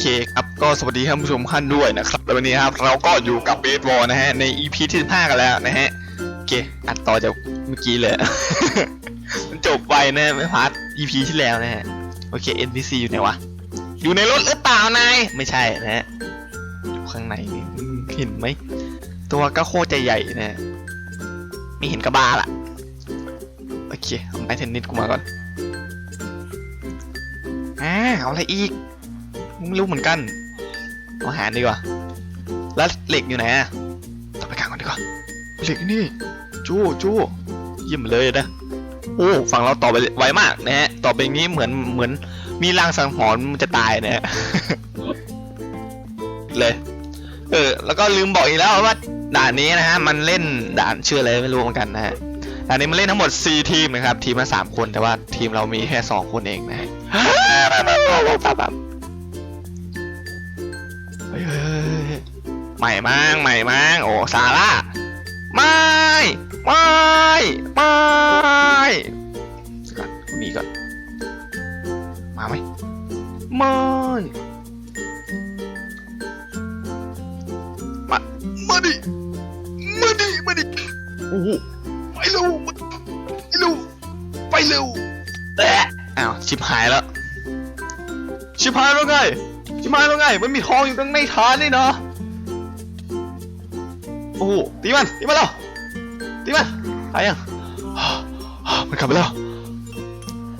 เคครับก็สวัสดีท่านผู้ชมท่านด้วยนะครับแล้ววันนี้ครับเราก็อยู่กับเบสบอลนะฮะใน EP ที่5กันแล้วนะฮะโอเคอัดต่อจากเมื่อกี้เลย มันจบไปนะไม่พาร์ท EP ที่แล้วนะฮะโอเค NPC อยู่ไหนวะอยู่ในรถหรือเปล่านายไม่ใช่นะฮะอยู่ข้างในนี่เห็นไหมตัวก็โคตรจใหญ่นะฮะไม่เห็นกระบาล่ะโอเคเอาไม้เทนนิสกูมาก่อนอ่าเอาอะไรอีก ไม่รู้เหมือนกันเอาหารดีกว่า แล้วเหล็กอยู่ไหนอะต่อไปกลางก่อนดีกว่า เหล็กนี่ จู้จู้เยี่ยมเลยนะ โอ้ ฝั่งเราต่อไปไวมากนะฮะ ต่อไปอย่างนี้เหมือนเหมือนมีรางสังหรณ์มันจะตายนะฮะ เลย เออ แล้วก็ลืมบอกอีกแล้วว่าด่านนี้นะฮะ มันเล่นด่านชื่ออะไรไม่รู้เหมือนกันนะฮะด่านนี้มันเล่นทั้งหมด 4 ทีมนะครับ ทีมละ3คนแต่ว่าทีมเรามีแค่ 2 คนเองนะ ใหม่มั้งใหม่มั้งโอ้ซาร่าไม่ไม่ไม่ก่อนหนีก่อนมาไหมไม่มามาดิมาดิมาดิโอ้โหไปเร็วไปเร็วไปเร็วแอะอ้าวชิบหายแล้วชิบหายแล้วไงชิบหายแล้วไงมันมีทองอยู่ตรงในฐานนี่เนาะ โอ้โหตีมันตีมันแล้วตีมันตายยังมันกลับไปแล้ว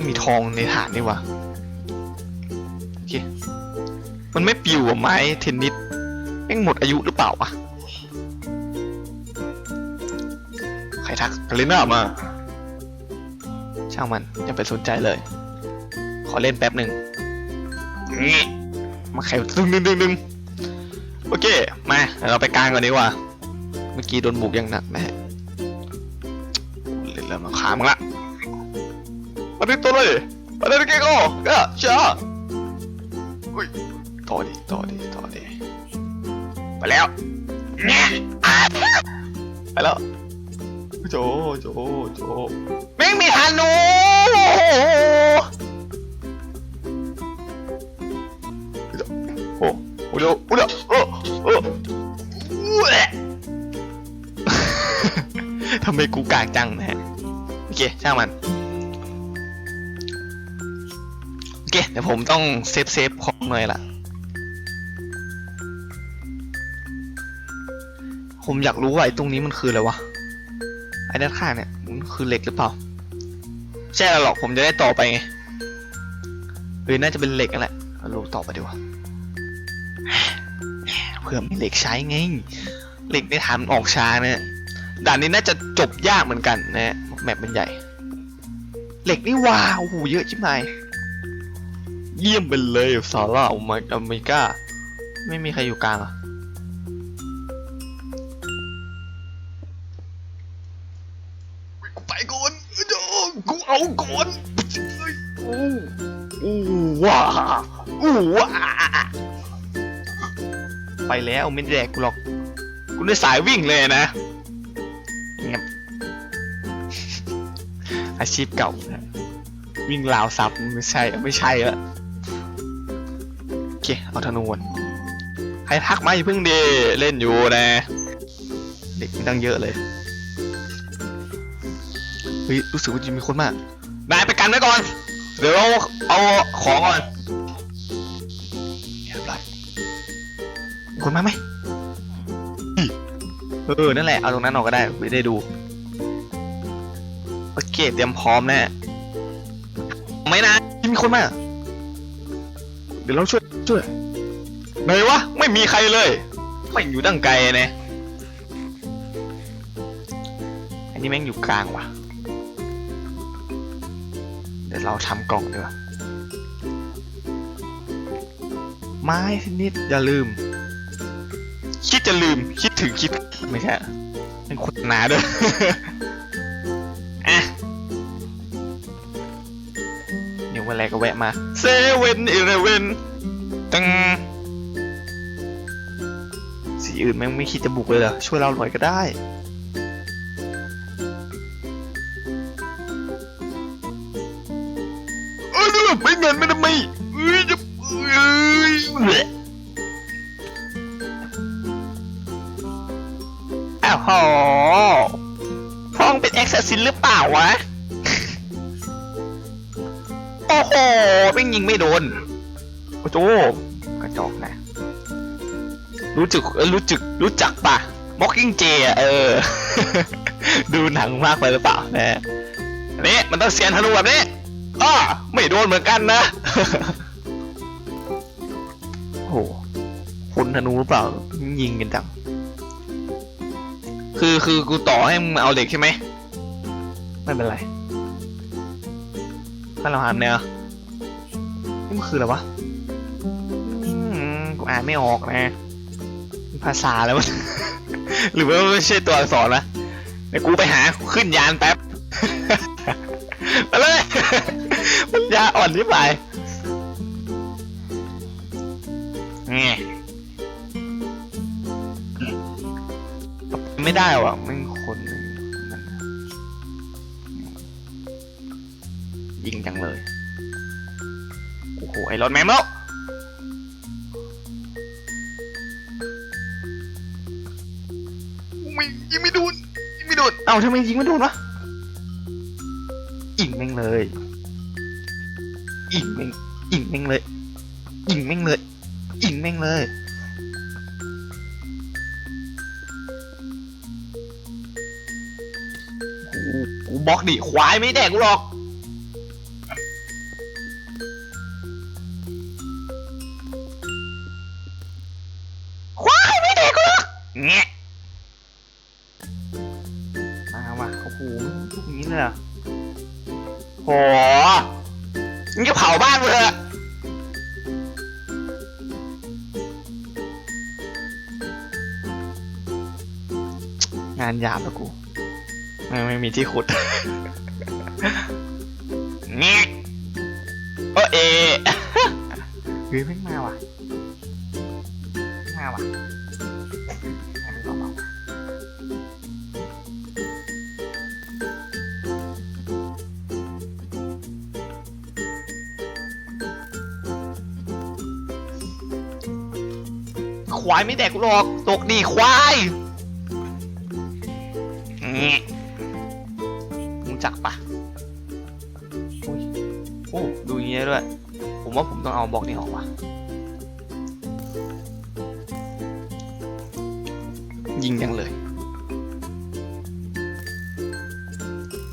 มีทองในฐานนี่วะโอเคมันไม่ปิวอะไม้เทนนิสแม่งหมดอายุหรือเปล่าวะใครทักกาลิน่ามา ช่างมันอย่าไปสนใจเลย ขอเล่นแป๊บหนึ่งมาแข่งดึงดึงดึงดึงโอเค มาเราไปกลางก่อนดีกว่า เมื่อกี้โดนบุกอย่างหนักนะฮะเล่นแล้วมาขามึงละมาดึงตัวเลยมาดึงเกโก้ก็เช้าอุ้ยต่อดิต่อดิต่อดิไปแล้วไปแล้วโจโจโจแม่งมีฮานูโอ้โหเดี๋ยวโอ้เดี๋ยวโอ้โอ้ ทำไมกูกากจังนะฮะ โอเค ช่างมัน โอเค เดี๋ยวผมต้องเซฟเซฟของหน่อยละผมอยากรู้ว่าไอ้ตรงนี้มันคืออะไรวะ ไอ้ด้านข้างเนี่ย มันคือเหล็กหรือเปล่า ใช่แล้วหรอก ผมจะได้ต่อไปไงเฮ้ยน่าจะเป็นเหล็กนั่นแหละเอาลูกต่อไปดีกว่าเพื่อมีเหล็กใช้ไง เหล็กในฐานออกช้านะ ด่านนี้น่าจะจบยากเหมือนกันนะ แมปมันใหญ่ เหล็กนี่ว้าวโอ้โหเยอะชิบหายเยี่ยมไปเลยซาร่าโอมาอเมริกา ไม่มีใครอยู่กลางอะกูไปก่อนเดี๋ยวกูเอาก่อนเฮ้ยอู้อู้ว้าอู้ว้าไปแล้วไม่แดกกูหรอก กูได้สายวิ่งเลยนะ อาชีพเก่านะวิ่งราวซับไม่ใช่ไม่ใช่ละโอเคเอาธนูนใครทักมาอย่าเพิ่งเดเล่นอยู่นะ เด็กมีตั้งเยอะเลยเฮ้ยรู้สึกว่าจะมีคนมากนายไปกันไว้ก่อน เดี๋ยวเราเอาของก่อนเรียบร้อยคนมาไหมเออนั่นแหละเอาตรงนั้นออกก็ได้ไม่ได้ดู โอเคเตรียมพร้อมแน่ไม่นะมีคนมาเดี๋ยวเราช่วยช่วยไหนวะไม่มีใครเลยไม่อยู่ตั้งไกลนะอันนี้แม่งอยู่กลางว่ะ เดี๋ยวเราทำกล่องดีกว่าไม้นิดอย่าลืม คิดจะลืมคิดถึงคิดไม่ใช่เป็นคนหนาด้วย อะไรก็แวะมาเซเว่นอีเลเว่นตังสีอื่นแม่งไม่คิดจะบุกเลยเหรอ ช่วยเราหน่อยก็ได้ เอ้ยไม่เงินไม่ทำไมเอ้ยจะอ้าวโหพ่องเป็นเอ็กซ์ซินหรือเปล่าวะ โอ้โหไม่ยิงไม่โดน โอ้โหกระจอกนะ รู้จักรู้จักรู้จักปะม็อกกิ้งเจเออ ดูหนังมากไปหรือเปล่านะนี่มันต้องเสียนธนูแบบนี้อ้อไม่โดนเหมือนกันนะ โอ้โหคุณธนูหรือเปล่า ยิงกันจัง คือคือกูต่อให้มึงเอาเหล็กใช่ไหม ไม่เป็นไรถ้าเราหามเนี่ย มันคืออะไรวะอืมกูอ่านไม่ออกนะ ภาษาแล้วมัน หรือว่าไม่ใช่ตัวอักษรนะเดี๋ยวกูไปหาขึ้นยานแป๊บมาเลยมันยาอ่อนที่ไปไงไม่ได้ว่ะมันคนหนึ่งมันยิงจังเลยโอ้โห ไอรอนแมนแล้วไม่ยิงไม่โดนยิงไม่โดนเอ้าทำไมยิงไม่โดนวะยิงแม่งเลยยิงแม่งยิงแม่งเลยยิงแม่งเลยยิงแม่งเลยโอ้โหกูบล็อกดิควายไม่แดกกูหรอก ที่ขุดแงะโอเอเฮ้ยไม่งมาว่ะมาว่ะให้มันเบาๆควายไม่แดกกูหรอก ตกดีควาย ผมว่าผมต้องเอาบล็อกนี้ออกว่ะ ยิงยังเลย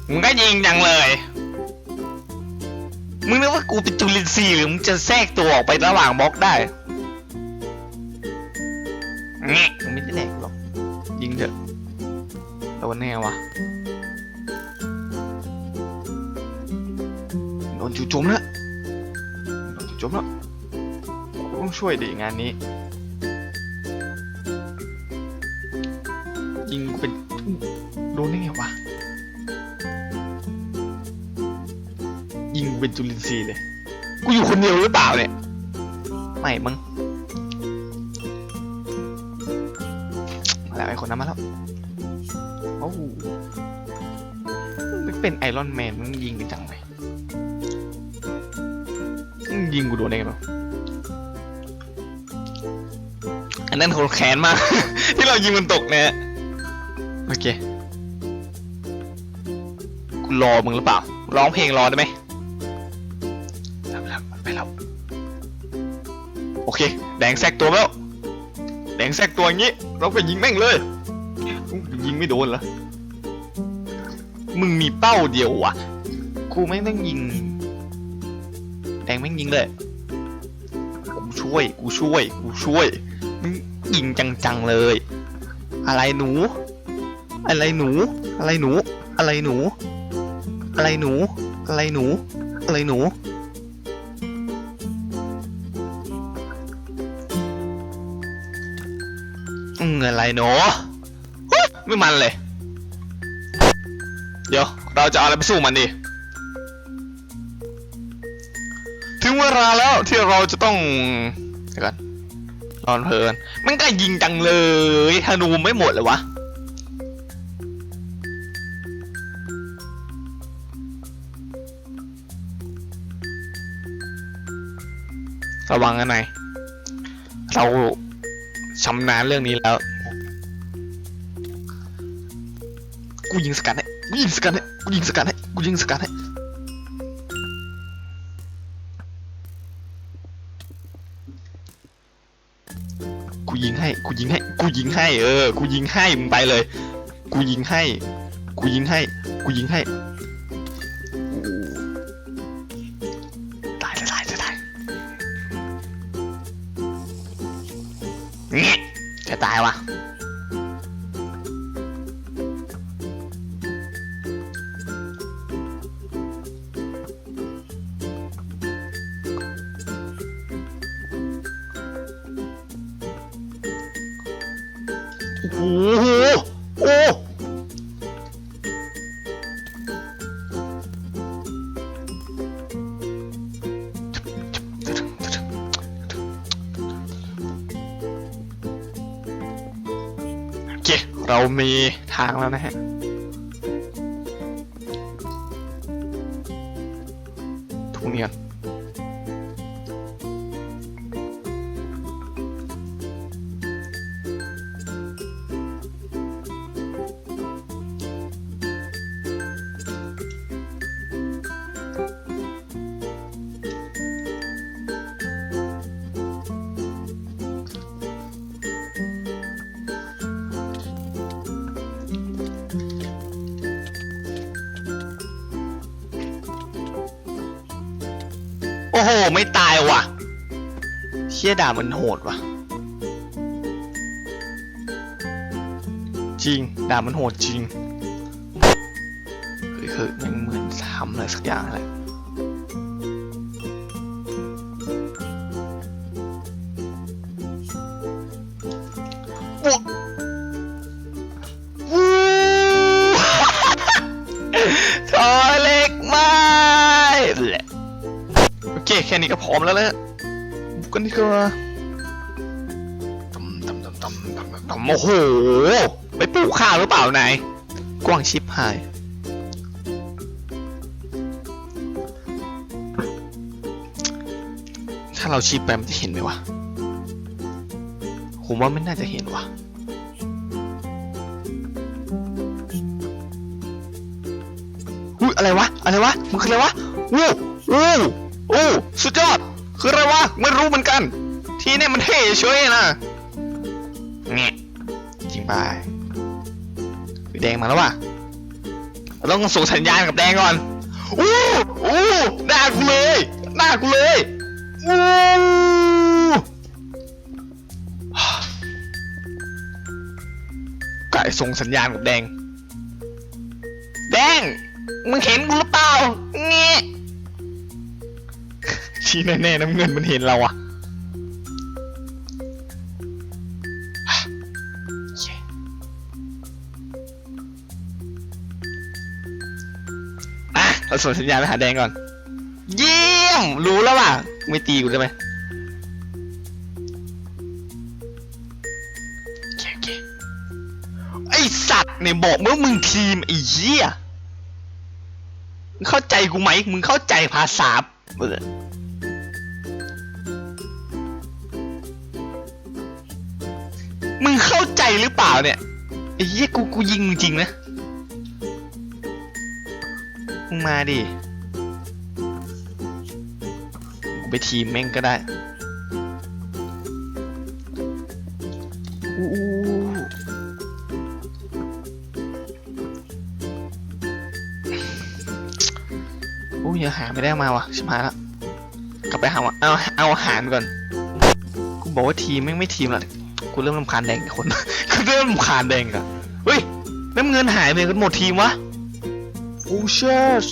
มึงก็ยิงยังเลย มึงนึกว่ากูเป็นจุลินทรีย์หรือมึงจะแทรกตัวออกไประหว่างบล็อกได้ ช่วยดิงานนี้ ยิงเป็นโดนได้ไงวะ ยิงเป็นจุลินทรีย์เลย กูอยู่คนเดียวหรือเปล่าเนี่ย ไม่มึงมาแล้วไอ้คนนั้นมาแล้วโอ้โหเป็นไอรอนแมนมึงยิงกันจังเลยมึงยิงกูโดนได้ไงวะันนั้นคนแค้นมาก ที่เรายิงมันตกเนี่ย โอเคกูรอมึงหรือเปล่า ร้องเพลงรอได้ไหมแล้วแล้วไปแล้วโอเค แดงแทรกตัวแล้ว แดงแทรกตัวอย่างนี้ เราไปยิงแม่งเลยยยิงไม่โดนเหรอ มึงมีเป้าเดียววะกูแม่งต้องยิง แดงแม่งยิงเลย กูช่วย กูช่วย กูช่วย มึงยิงจังๆเลย อะไรหนู อะไรหนู อะไรหนู อะไรหนู อะไรหนู อะไรหนู อะไรหนู อืมอะไรหนูไม่มันเลย เดี๋ยวเราจะเอาอะไรไปสู้มันดีถึงเวลาแล้วที่เราจะต้องเดี๋ยวก่อ นอนเพลินมันก็ยิงจังเลยธนูไม่หมดเลยวะระวังกันหน่อยเราชำนาญเรื่องนี้แล้ว กูยิงสกัดให้กูยิงสกัดให้กูยิงสกัดให้กูยิงสกัดให้ ยิงให้ กูยิงให้ เออ กูยิงให้ มึงไปเลย กูยิงให้ กูยิงให้ กูยิงให้ โอ้โหโอ้โอเค เรามีทางแล้วนะฮะ อ้โห ไม่ตายว่ะ เชี่ยด่ามันโหดว่ะ จริง ด่ามันโหดจริงคือคือมันเหมือนทำอะไรสักอย่างแหละ ร้อมแล้วแหละบุกกันดีกว่าตำตำตำตำตำตำตำโอ้โห ไปปลูกข้าวหรือเปล่านายกว้างชิปหายถ้าเราชิปไปมันจะเห็นไหมวะ ผมว่าไม่น่าจะเห็นวะอุ้ยอะไรวะ อะไรวะ มันคืออะไรวะวู้วู้ โอ้สุดยอด คืออะไรวะไม่รู้เหมือนกัน ทีเนี่ยมันเท่เฉยนะเนี่ยจริงไปแดงมาแล้วว่ะเราต้องส่งสัญญาณกับแดงก่อนอู้อู้หน้ากูเลยหน้ากูเลยอู้ไก่ส่งสัญญาณกับแดง แดง มึงเห็นกูหรือเปล่าเงี้ย ชี้แน่ๆน้ำเงินมันเห็นเราอะเคอะเราส่งสัญญาณไปหาแดงก่อน เยี่ยม รู้แล้วว่ะ ไม่ตีกูได้ไหมไอสัตว์เนี่ยบอกเมื่อมึงทีมไอ้เหี้ย มึงเข้าใจกูไหม มึงเข้าใจภาษาเออ มึงเข้าใจหรือเปล่าเนี่ยไอ้เหี้ยกูกูยิงจริงนะมึงมาดิกูไปทีมแม่งก็ได้อู้อู้ยอาหาไม่ได้มาวะชิบหายแล้วกลับไปหาว่าเอาเอาอาหารก่อน กูบอกว่าทีมแม่งไม่ทีมละ กูเริ่มรำคาญแดงกับคน กูเริ่มรำคาญแดงอะเฮ้ยน้ำเงินหายไปกันหมดทีมวะโอ้เชส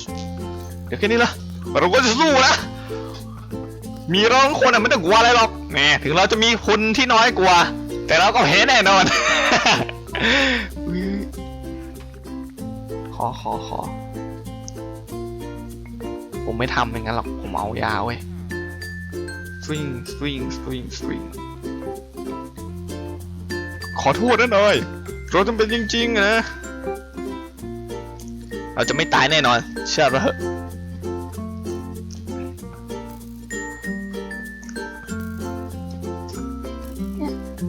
เดี๋ยวแค่นี้ละเราก็จะสู้นะ มีเราทั้งคนอะไม่ต้องกลัวอะไรหรอกแหมถึงเราจะมีคนที่น้อยกว่า แต่เราก็แพ้แน่นอนอุ๊ยขอขอขอ ผมไม่ทำอย่างนั้นหรอก ผมเอายาเว้ย swing swing swing swing ขอโทษนะหน่อย เราจำเป็นจริง ๆ นะ เราจะไม่ตายแน่นอน เชื่อเรา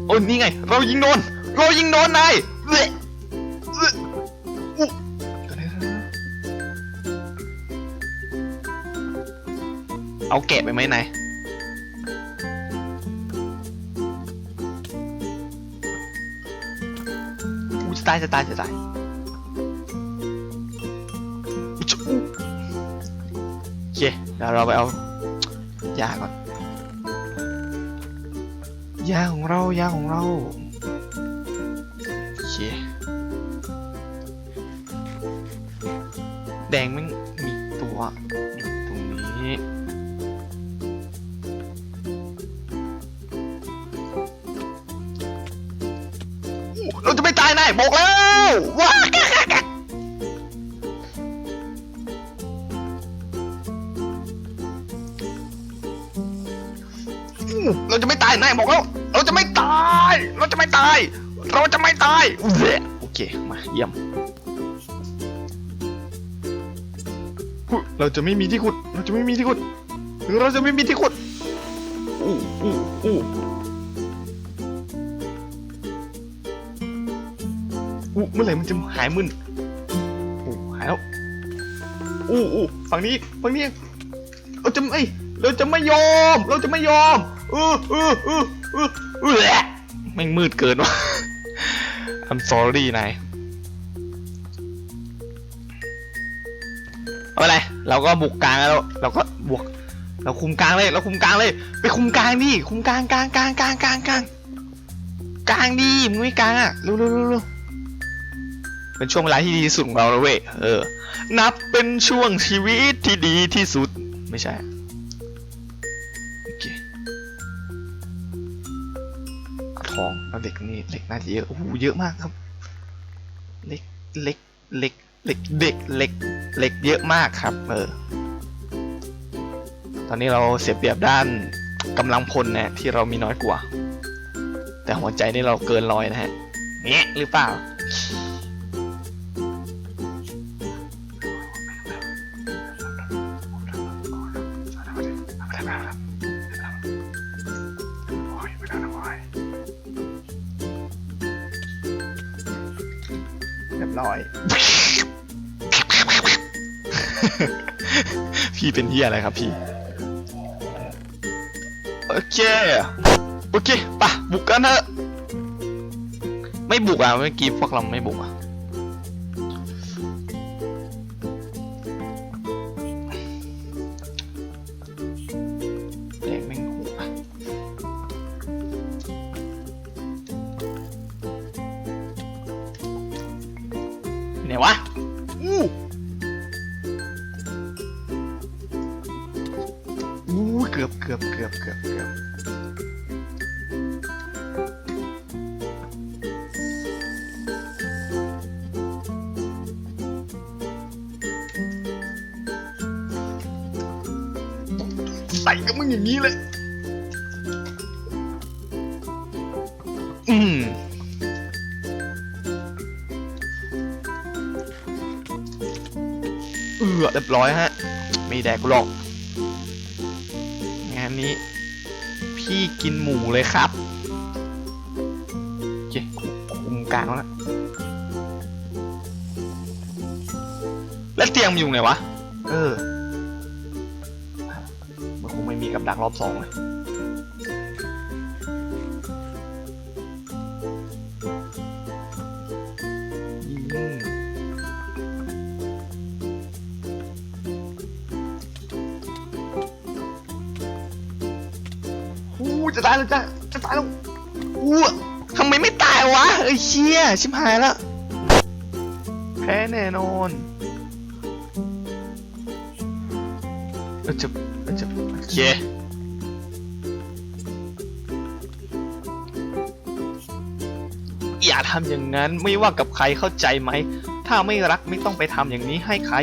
โอ้ยนี่ไง เรายิงโดน เรายิงโดนนายเอาแกะไปไหมนาย ตายจะตายจะตายโอเคเดี๋ยวเราไปเอายาก่อนยาของเรายาของเราโอเคแดงมัน นายบอกแล้วเราจะไม่ตาย เราจะไม่ตาย เราจะไม่ตายโอเคมาเยี่ยมเราจะไม่มีที่ขุด เราจะไม่มีที่ขุดเราจะไม่มีที่ขุดอู้อู้อู้อู้เมื่อไหร่มันจะหายมึนอู้หายแล้วอู้อู้ฝั่งนี้ฝั่งนี้ เราจะไม่ เราจะไม่ยอม เราจะไม่ยอม ออเออเออเออเออแหละแม่งมืดเกินวะ I'm sorry นายเอาอะไร เราก็บุกกลางแล้ว เราก็บวก เราคุมกลางเลย เราคุมกลางเลย ไปคุมกลางดิ คุมกลางกลางกลางกลางกลางกลางกลางดิมึงไม่กลางอะร็วเร็วเร็วเร็วเป็นช่วงเวลาที่ดีที่สุดของเราแล้วเว้ย เออ นับเป็นช่วงชีวิตที่ดีที่สุด ไม่ใช่ ขอาทองเอาเหล็กนี่เหล็กน่าจะเยอะโอ้โหเยอะมากครับเหล็กเหล็กเหล็กเหล็กเด็กเหล็กเหล็กเยอะมากครับ เออ ตอนนี้เราเสียเปรียบด้านกำลังพลนะที่เรามีน้อยกว่า แต่หัวใจนี่เราเกินร้อยนะฮะเงี้ยหรือเปล่า รียบร้อย พี่เป็นเฮียอะไรครับพี่ โอเค โอเคปะบุกกันเถอะ ไม่บุกอะเมื่อกี้พวกเราไม่บุกอะ ใส่กับมึงอย่างนี้เลย อืมเอือเรียบร้อยฮะ ไม่แดกหรอก งานนี้ พี่กินหมูเลยครับโอเคคุมกลางแล้ว แล้วเตียงมันอยู่ไหนวะ คงไม่มีกับดักรอบสองเลยอืมอู้จะตายแล้วจ้ะจะตายแล้วอู้ทำไมไม่ตายวะเอ้ยเชี่ยชิบหายแล้วแพ้แน่นอนเออจะเออจะโอเคำอย่างนั้นไม่ว่ากับใครเข้าใจไหม ถ้าไม่รักไม่ต้องไปทำอย่างนี้ให้ใคร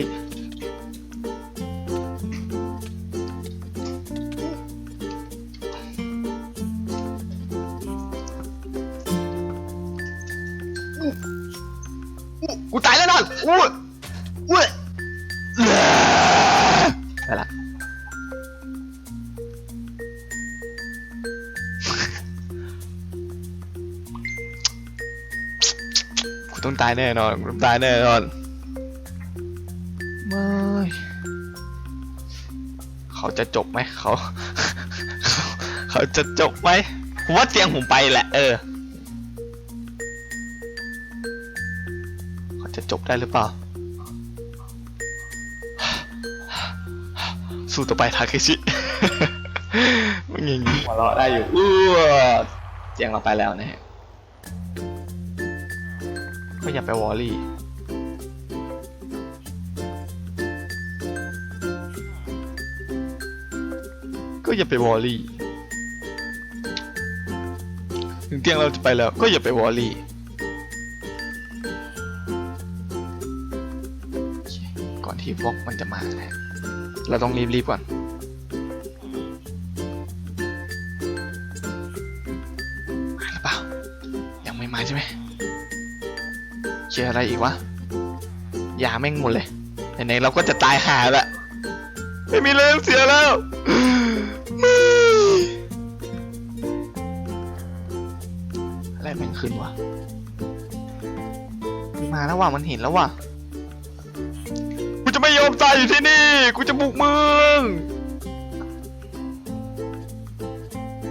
ต้องตายแน่นอนกูต้องตายแน่นอนไม่เขาจะจบไหมเขาเขา เขาจะจบไหมผมว่าเตียงผมไปแหละเออ เขาจะจบได้หรือเปล่า สู้ต่อไปทาเคชิมันอย่างนี้หัวเราะได้อยู่อ้วเตียงเราไปแล้วนะฮะ ก็อย่าไปวอรี่ก็อย่าไปวอรี่ถึงเตียงเราจะไปแล้วก็อย่าไปวอรี่ก่อนที่พวกมันจะมานะเราต้องรีบๆก่อนมาหรือเปล่ายังไม่มาใช่ไหม เจออะไรอีกวะยาแม่งหมดเลยไหนๆเราก็จะตายหาละไม่มีแรงเสียแล้วไม่อะไรแม่งขึ้นวะมันมาแล้วว่ะมันเห็นแล้วว่ะกูจะไม่ยอมตายอยู่ที่นี่กูจะบุกเมือง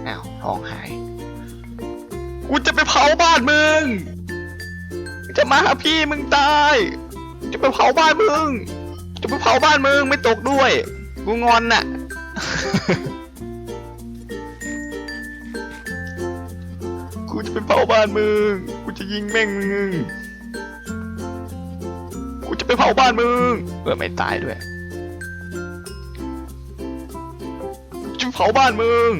อ้าวทองหายกูจะไปเผาบ้านมึง จะมาหาพี่มึงตาย จะไปเผาบ้านมึง จะไปเผาบ้านมึงไม่ตกด้วย กูงอนน่ะ กูจะไปเผาบ้านมึง กูจะยิงแม่งมึง กูจะไปเผาบ้านมึงเออไม่ตายด้วยจะเผาบ้านมึง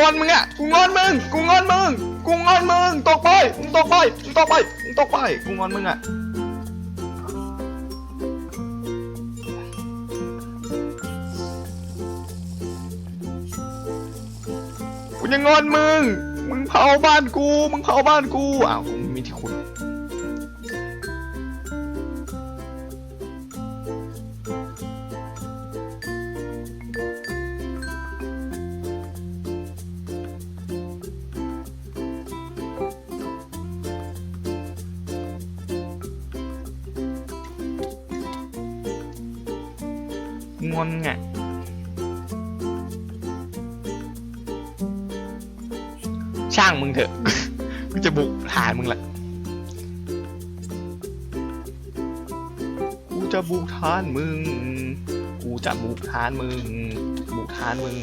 งอนมึงอะกูงอนมึงกูงอนมึงกูงอนมึงตกไปมึงตกไปมึงตกไปมึงตกไปกูงอนมึงอะกูยังงอนมึงมึงเผาบ้านกูมึงเผาบ้านกูอ้าวกู งอนไงช่างมึงเถอะกูจะบุกฐานมึงละกูจะบุกฐานมึง กูจะบุกฐานมึง บุกฐานมึง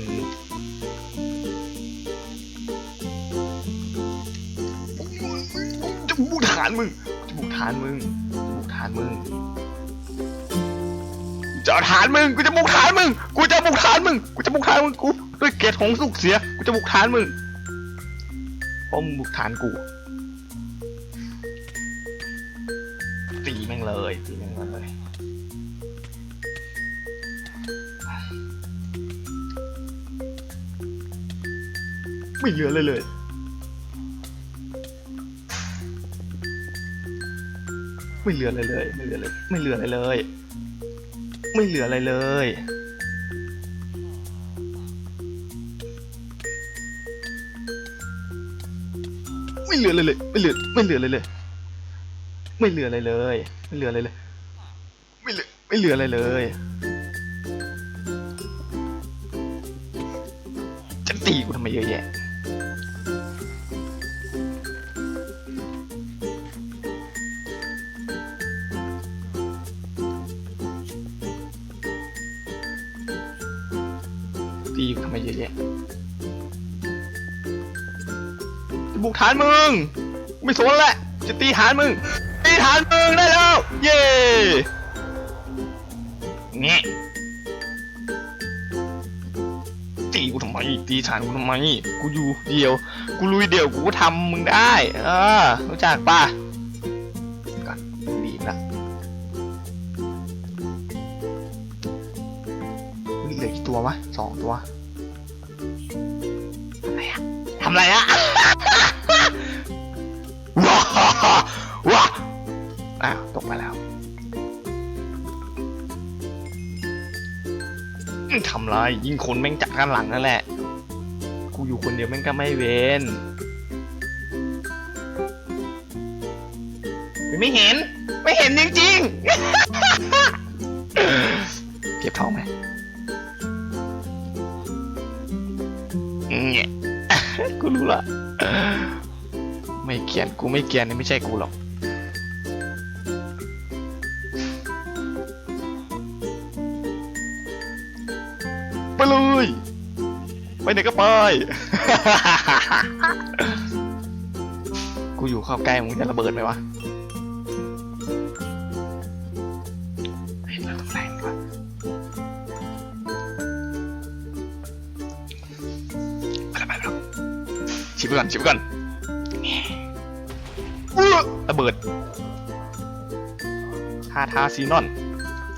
จะบุกฐานมึงจะบุกฐานมึงบุกฐานมึง จะเอาฐานมึงกูจะบุกฐานมึงกูจะบุกฐานมึงกูจะบุกฐานมึงกูด้วยเกตของสุกเสียกูจะบุกฐานมึงเพราะมึงบุกฐานกูตีแม่งเลยตีแม่งเลยไม่เหลือเลยเลยไม่เหลืออะไรเลย ไม่เหลือเลย ไม่เหลืออะไรเลย ไม่เหลืออะไรเลย ไม่เหลืออะไรเลย ไม่เหลือ ไม่เหลืออะไรเลย ไม่เหลืออะไรเลย ไม่เหลืออะไรเลย ไม่เหลือ ไม่เหลืออะไรเลยจะตีกูทำไมเยอะแยะ ตีกูทำไมเยอะแยะจะบุกฐานมึง ไม่สนแหละ จะตีฐานมึง ตีฐานมึงได้แล้ว เย้เงี้ตีกูทำไม ตีฐานกูทำไม กูอยู่เดียว กูลุยเดียว กูก็ทำมึงได้ เออ รู้จักป่ะ ยิ่งคนแม่งจากด้านหลังนั่นแหละ กูอยู่คนเดียวแม่งก็ไม่เว้นไม่เห็น ไม่เห็นจริงๆ เก็บทองไหมเนี่ยกูรู้ละ ไม่เกียนกูไม่เกียนนี่ไม่ใช่กูหรอก ไปไหนก็ไป กูอยู่เข้าใกล้มึงจะระเบิดไหมวะเฮ้ยเราต้องไล่มันก่อนไปแล้วไปแล้วชิบไปก่อนชิบไปก่อนอื้อระเบิดทาทาซีนอน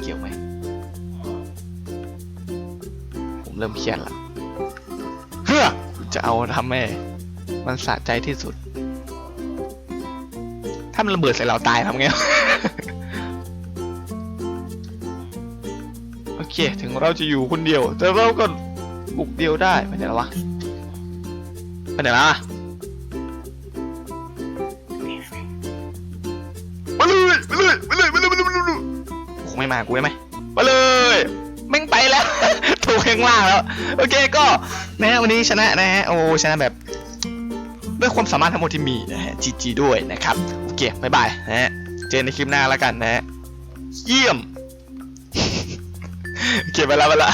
เกี่ยวไหม ผมเริ่มเครียดละเฮ้อ จะเอาทำแม่มันสะใจที่สุด ถ้ามันระเบิดใส่เราตายทำไง โอเค ถึงเราจะอยู่คนเดียว แต่เราก็บุกเดียวได้ไปไหนแล้ววะไปไหนละไปเลยไปเลยไปเลยไปเลยไปเลยไปเลยคงไม่มากูได้ไหมางล่างแล้ว โอเคก็นะฮะวันนี้ชนะนะฮะโอ้ชนะแบบด้วยความสามารถทั้งหมดที่มีนะฮะจีจีด้วยนะครับ โอเคบายบายนะฮะเจอในคลิปหน้าแล้วกันนะฮะเยี่ยมโอเคไปแล้วไปแล้ว